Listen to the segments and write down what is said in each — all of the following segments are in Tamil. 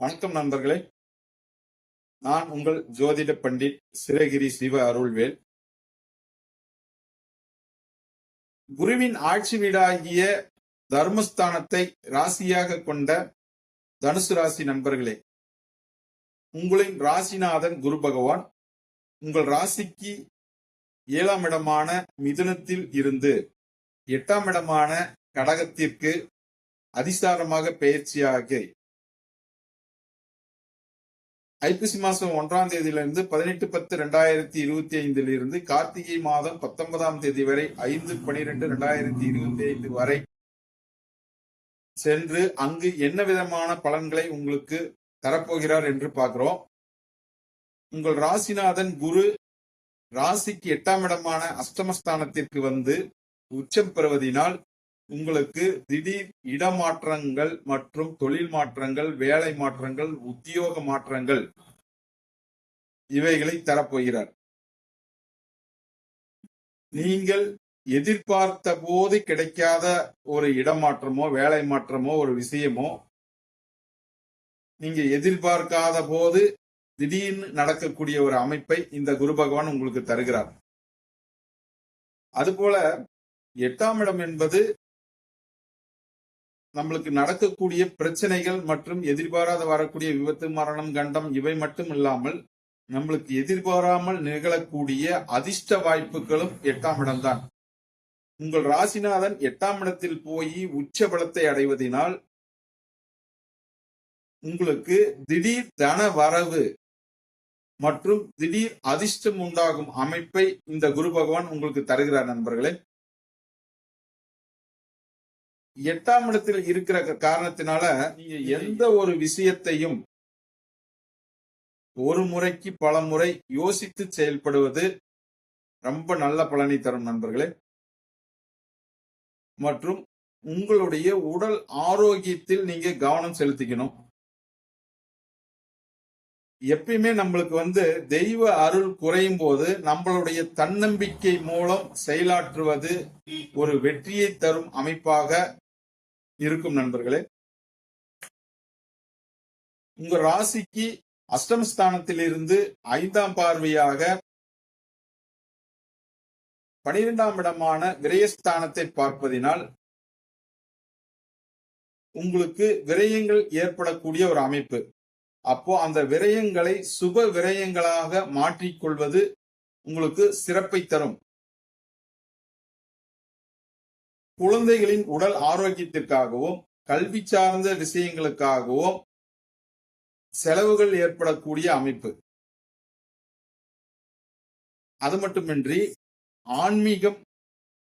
வணக்கம் நண்பர்களே. நான் உங்கள் ஜோதிட பண்டிட் சிறகிரி சிவ அருள்வேல். குருவின் ஆட்சி வீடாகிய தர்மஸ்தானத்தை ராசியாக கொண்ட தனுசு ராசி நண்பர்களே. உங்களின் ராசிநாதன் குரு பகவான் உங்கள் ராசிக்கு ஏழாம் இடமான மிதுனத்தில் இருந்து எட்டாம் இடமான கடகத்திற்கு அதிசாரமாக பயிற்சியாக ஐப்பசி மாசம் ஒன்றாம் தேதியிலிருந்து பதினெட்டு பத்து ரெண்டாயிரத்தி இருபத்தி ஐந்தில் இருந்து கார்த்திகை மாதம் பத்தொன்பதாம் தேதி வரை ஐந்து பனிரெண்டு ரெண்டாயிரத்தி இருபத்தி ஐந்து வரை சென்று அங்கு என்ன விதமான பலன்களை உங்களுக்கு தரப்போகிறார் என்று பார்க்கிறோம். உங்கள் ராசிநாதன் குரு ராசிக்கு எட்டாம் இடமான அஷ்டமஸ்தானத்திற்கு வந்து உச்சம் பெறுவதினால் உங்களுக்கு திடீர் இடமாற்றங்கள் மற்றும் தொழில் மாற்றங்கள் வேலை மாற்றங்கள் உத்தியோக மாற்றங்கள் இவைகளை தரப்போகிறார். நீங்கள் எதிர்பார்த்த போது கிடைக்காத ஒரு இடமாற்றமோ வேலை மாற்றமோ ஒரு விஷயமோ நீங்க எதிர்பார்க்காத போது திடீர்னு நடக்கக்கூடிய ஒரு அமைப்பை இந்த குரு பகவான் உங்களுக்கு தருகிறார். அதுபோல எட்டாம் இடம் என்பது நம்மளுக்கு நடக்கக்கூடிய பிரச்சனைகள் மற்றும் எதிர்பாராத வரக்கூடிய விபத்து மரணம் கண்டம் இவை மட்டும் இல்லாமல் நம்மளுக்கு எதிர்பாராமல் நிகழக்கூடிய அதிர்ஷ்ட வாய்ப்புகளும் எட்டாம் இடம்தான். உங்கள் ராசிநாதன் எட்டாம் இடத்தில் போய் உச்ச பலத்தை அடைவதனால் உங்களுக்கு திடீர் தன வரவு மற்றும் திடீர் அதிர்ஷ்டம் உண்டாகும் அமைப்பை இந்த குரு பகவான் உங்களுக்கு தருகிறார் நண்பர்களே. எட்டாம் இடத்தில் இருக்கிற காரணத்தினால நீங்க எந்த ஒரு விஷயத்தையும் ஒரு முறைக்கு பல முறை யோசித்து செயல்படுவது ரொம்ப நல்ல பலனை தரும் நண்பர்களே. மற்றும் உங்களுடைய உடல் ஆரோக்கியத்தில் நீங்க கவனம் செலுத்திக்கணும். எப்பயுமே நம்மளுக்கு வந்து தெய்வ அருள் குறையும் போது நம்மளுடைய தன்னம்பிக்கை மூலம் செயலாற்றுவது ஒரு வெற்றியை தரும் அமைப்பாக இருக்கும் நண்பர்களே. உங்க ராசிக்கு அஷ்டமஸ்தானத்திலிருந்து ஐந்தாம் பார்வையாக பனிரெண்டாம் இடமான விரயஸ்தானத்தை பார்ப்பதினால் உங்களுக்கு விரயங்கள் ஏற்படக்கூடிய ஒரு அமைப்பு. அப்போ அந்த விரயங்களை சுப விரயங்களாக மாற்றிக்கொள்வது உங்களுக்கு சிறப்பை தரும். குழந்தைகளின் உடல் ஆரோக்கியத்திற்காகவும் கல்வி சார்ந்த விஷயங்களுக்காகவும் செலவுகள் ஏற்படக்கூடிய அமைப்பு. அது மட்டுமின்றி ஆன்மீகம்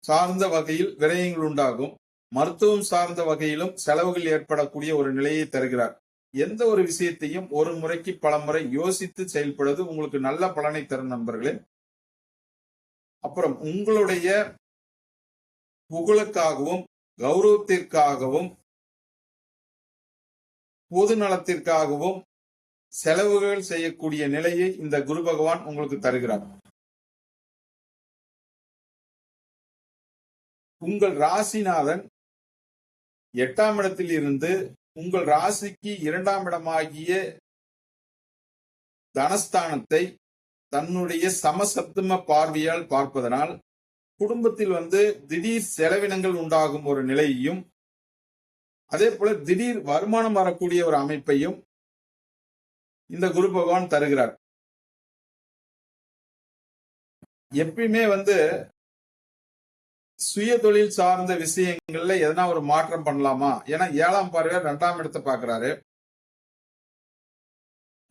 சார்ந்த வகையில் விரயங்கள் உண்டாகும். மருத்துவம் சார்ந்த வகையிலும் செலவுகள் ஏற்படக்கூடிய ஒரு நிலையை தருகிறார். எந்த ஒரு விஷயத்தையும் ஒரு முறைக்கு பல முறை யோசித்து செயல்படுவது உங்களுக்கு நல்ல பலனை தரும் நண்பர்களே. அப்புறம் உங்களுடைய புகழுக்காகவும் கௌரவத்திற்காகவும் பொது நலத்திற்காகவும் செலவுகள் செய்யக்கூடிய நிலையை இந்த குரு பகவான் உங்களுக்கு தருகிறார். உங்கள் ராசிநாதன் எட்டாம் இடத்தில் இருந்து உங்கள் ராசிக்கு இரண்டாம் இடமாகிய தனஸ்தானத்தை தன்னுடைய சமசப்தம பார்வையால் பார்ப்பதனால் குடும்பத்தில் வந்து திடீர் செலவினங்கள் உண்டாகும் ஒரு நிலையையும் அதே போல திடீர் வருமானம் வரக்கூடிய ஒரு அமைப்பையும் இந்த குரு பகவான் தருகிறார். எப்பயுமே வந்து சுய தொழில் சார்ந்த விஷயங்கள்ல எதனா ஒரு மாற்றம் பண்ணலாமா? ஏன்னா ஏழாம் பார்வையார் ரெண்டாம் இடத்தை பாக்குறாரு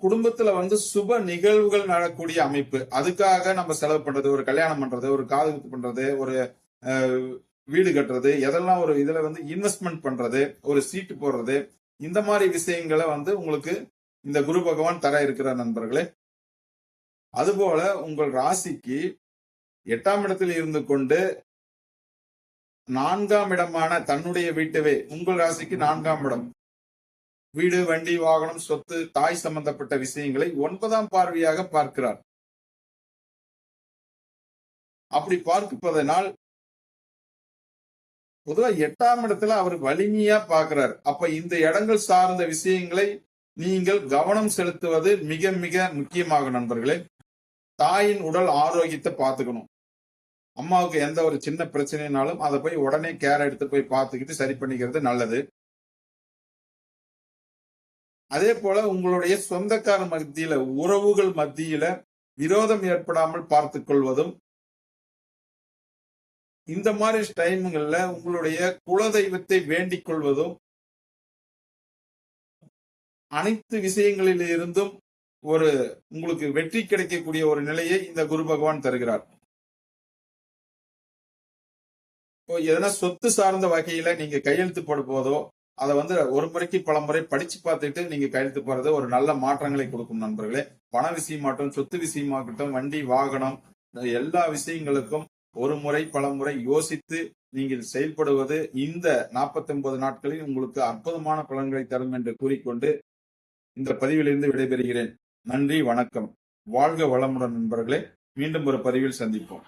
குடும்பத்துல வந்து சுப நிகழ்வுகள் நடக்கூடிய அமைப்பு. அதுக்காக நம்ம செலவு பண்றது ஒரு கல்யாணம் பண்றது ஒரு காது குத்து பண்றது ஒரு வீடு கட்டுறது எதெல்லாம் ஒரு இதுல வந்து இன்வெஸ்ட்மெண்ட் பண்றது ஒரு சீட்டு போடுறது இந்த மாதிரி விஷயங்களை வந்து உங்களுக்கு இந்த குரு பகவான் தர இருக்கிற நண்பர்களே. அதுபோல உங்கள் ராசிக்கு எட்டாம் இடத்தில் இருந்து கொண்டு நான்காம் இடமான தன்னுடைய வீட்டவே உங்கள் ராசிக்கு நான்காம் இடம். வீடு வண்டி வாகனம் சொத்து தாய் சம்பந்தப்பட்ட விஷயங்களை ஒன்பதாம் பார்வையாக பார்க்கிறார். அப்படி பார்ப்பதனால் பொதுவா எட்டாம் இடத்துல அவர் வலிமையா பார்க்கிறார். அப்ப இந்த இடங்கள் சார்ந்த விஷயங்களை நீங்கள் கவனம் செலுத்துவது மிக மிக முக்கியமாக நண்பர்களே. தாயின் உடல் ஆரோக்கியத்தை பார்த்துக்கணும். அம்மாவுக்கு எந்த ஒரு சின்ன பிரச்சனைனாலும் அதை போய் உடனே கேர் எடுத்து போய் பார்த்துக்கிட்டு சரி பண்ணிக்கிறது நல்லது. அதே போல உங்களுடைய சொந்தக்கார மத்தியில உறவுகள் மத்தியில விரோதம் ஏற்படாமல் பார்த்து கொள்வதும் இந்த மாதிரி டைம்கள்ல உங்களுடைய குலதெய்வத்தை வேண்டிக் கொள்வதும் அனைத்து விஷயங்களில் இருந்தும் ஒரு உங்களுக்கு வெற்றி கிடைக்கக்கூடிய ஒரு நிலையை இந்த குரு பகவான் தருகிறார். இப்போ எதனா சொத்து சார்ந்த வகையில நீங்க கையெழுத்து போட போதோ அதை வந்து ஒரு முறைக்கு பல முறை படிச்சு பார்த்துட்டு நீங்க கையெழுத்து போறது ஒரு நல்ல மாற்றங்களை கொடுக்கும் நண்பர்களே. பண விஷயமாகட்டும் சொத்து விஷயமாகட்டும் வண்டி வாகனம் எல்லா விஷயங்களுக்கும் ஒரு முறை பல முறை யோசித்து நீங்கள் செயல்படுவது இந்த 49 நாட்களில் உங்களுக்கு அற்புதமான பலன்களை தரும் என்று கூறிக்கொண்டு இந்த பதிவிலிருந்து விடைபெறுகிறேன். நன்றி வணக்கம். வாழ்க வளமுடன் நண்பர்களே. மீண்டும் ஒரு பதிவில் சந்திப்போம்.